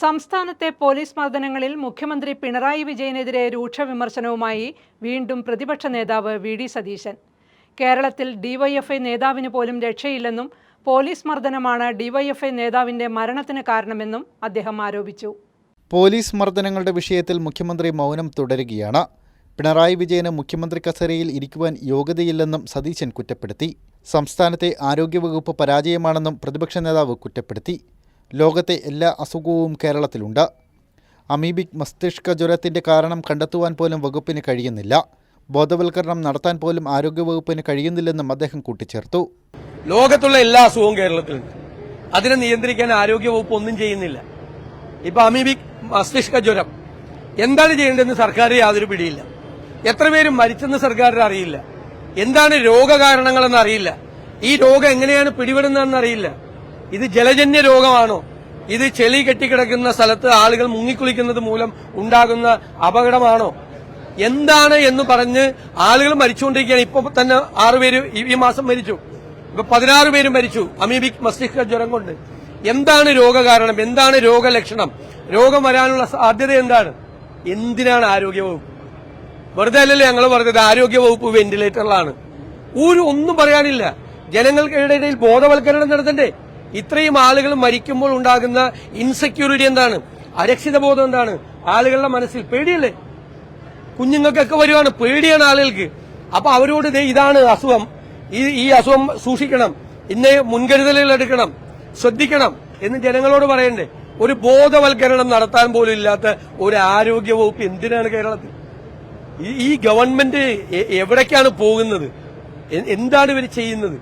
സംസ്ഥാനത്തെ പോലീസ് മർദ്ദനങ്ങളിൽ മുഖ്യമന്ത്രി പിണറായി വിജയനെതിരെ രൂക്ഷ വിമർശനവുമായി വീണ്ടും പ്രതിപക്ഷ നേതാവ് വി ഡി സതീശൻ. കേരളത്തിൽ ഡിവൈഎഫ്ഐ നേതാവിന് പോലും രക്ഷയില്ലെന്നും പോലീസ് മർദ്ദനമാണ് ഡിവൈഎഫ്ഐ നേതാവിന്റെ മരണത്തിന് കാരണമെന്നും അദ്ദേഹം ആരോപിച്ചു. പോലീസ് മർദ്ദനങ്ങളുടെ വിഷയത്തിൽ മുഖ്യമന്ത്രി മൗനം തുടരുകയാണ്. പിണറായി വിജയന് മുഖ്യമന്ത്രി കസേരയിൽ ഇരിക്കുവാൻ യോഗ്യതയില്ലെന്നും സതീശൻ കുറ്റപ്പെടുത്തി. സംസ്ഥാനത്തെ ആരോഗ്യവകുപ്പ് പരാജയമാണെന്നും പ്രതിപക്ഷ നേതാവ് കുറ്റപ്പെടുത്തി. ലോകത്തെ എല്ലാ അസുഖവും കേരളത്തിലുണ്ട്. അമീബിക് മസ്തിഷ്ക ജ്വരത്തിന്റെ കാരണം കണ്ടെത്തുവാൻ പോലും വകുപ്പിന് കഴിയുന്നില്ല. ബോധവൽക്കരണം നടത്താൻ പോലും ആരോഗ്യവകുപ്പിന് കഴിയുന്നില്ലെന്നും അദ്ദേഹം കൂട്ടിച്ചേർത്തു. ലോകത്തുള്ള എല്ലാ അസുഖവും കേരളത്തിലുണ്ട്. അതിനെ നിയന്ത്രിക്കാൻ ആരോഗ്യവകുപ്പ് ഒന്നും ചെയ്യുന്നില്ല. ഇപ്പൊ അമീബിക് മസ്തിഷ്ക ജ്വരം എന്താണ് ചെയ്യേണ്ടതെന്ന് സർക്കാർ യാതൊരു പിടിയില്ല. എത്ര പേരും മരിച്ചെന്ന് സർക്കാരിന് അറിയില്ല. എന്താണ് രോഗകാരണങ്ങളെന്ന് അറിയില്ല. ഈ രോഗം എങ്ങനെയാണ് പിടിപെടുന്നതെന്ന് അറിയില്ല. ഇത് ജലജന്യ രോഗമാണോ? ഇത് ചെളി കെട്ടിക്കിടക്കുന്ന സ്ഥലത്ത് ആളുകൾ മുങ്ങിക്കുളിക്കുന്നത് മൂലം ഉണ്ടാകുന്ന അപകടമാണോ? എന്താണ് എന്ന് പറഞ്ഞ് ആളുകൾ മരിച്ചുകൊണ്ടിരിക്കുകയാണ്. ഇപ്പൊ തന്നെ ആറുപേര് ഈ- മാസം മരിച്ചു. ഇപ്പൊ പതിനാറ് പേര് മരിച്ചു. അമീബിക് മസ്തിഷ്ക ജ്വരം കൊണ്ട്. എന്താണ് രോഗകാരണം? എന്താണ് രോഗലക്ഷണം? രോഗം വരാനുള്ള സാധ്യത എന്താണ്? എന്തിനാണ് ആരോഗ്യവകുപ്പ് വെറുതെ അല്ലല്ലോ ഞങ്ങൾ പറഞ്ഞത്. ആരോഗ്യവകുപ്പ് വെന്റിലേറ്ററിലാണ് ഒരു ഒന്നും പറയാനില്ല. ജനങ്ങൾക്കിടയിൽ ബോധവൽക്കരണം നടത്തണ്ടേ? ഇത്രയും ആളുകൾ മരിക്കുമ്പോൾ ഉണ്ടാകുന്ന ഇൻസെക്യൂരിറ്റി എന്താണ്? അരക്ഷിത ബോധം എന്താണ്? ആളുകളുടെ മനസ്സിൽ പേടിയല്ലേ? കുഞ്ഞുങ്ങൾക്കൊക്കെ വരുവാണ് പേടിയാണ് ആളുകൾക്ക്. അപ്പൊ അവരോട് ഇതാണ് അസുഖം. ഈ ഈ അസുഖം സൂക്ഷിക്കണം. ഇന്ന് മുൻകരുതലുകൾ എടുക്കണം. ശ്രദ്ധിക്കണം എന്ന് ജനങ്ങളോട് പറയണ്ടേ. ഒരു ബോധവൽക്കരണം നടത്താൻ പോലും ഇല്ലാത്ത ഒരു ആരോഗ്യ വകുപ്പ് എന്തിനാണ് കേരളത്തിൽ? ഈ- ഗവൺമെന്റ് എവിടേക്കാണ് പോകുന്നത്? എന്താണ് ഇവർ ചെയ്യുന്നത്?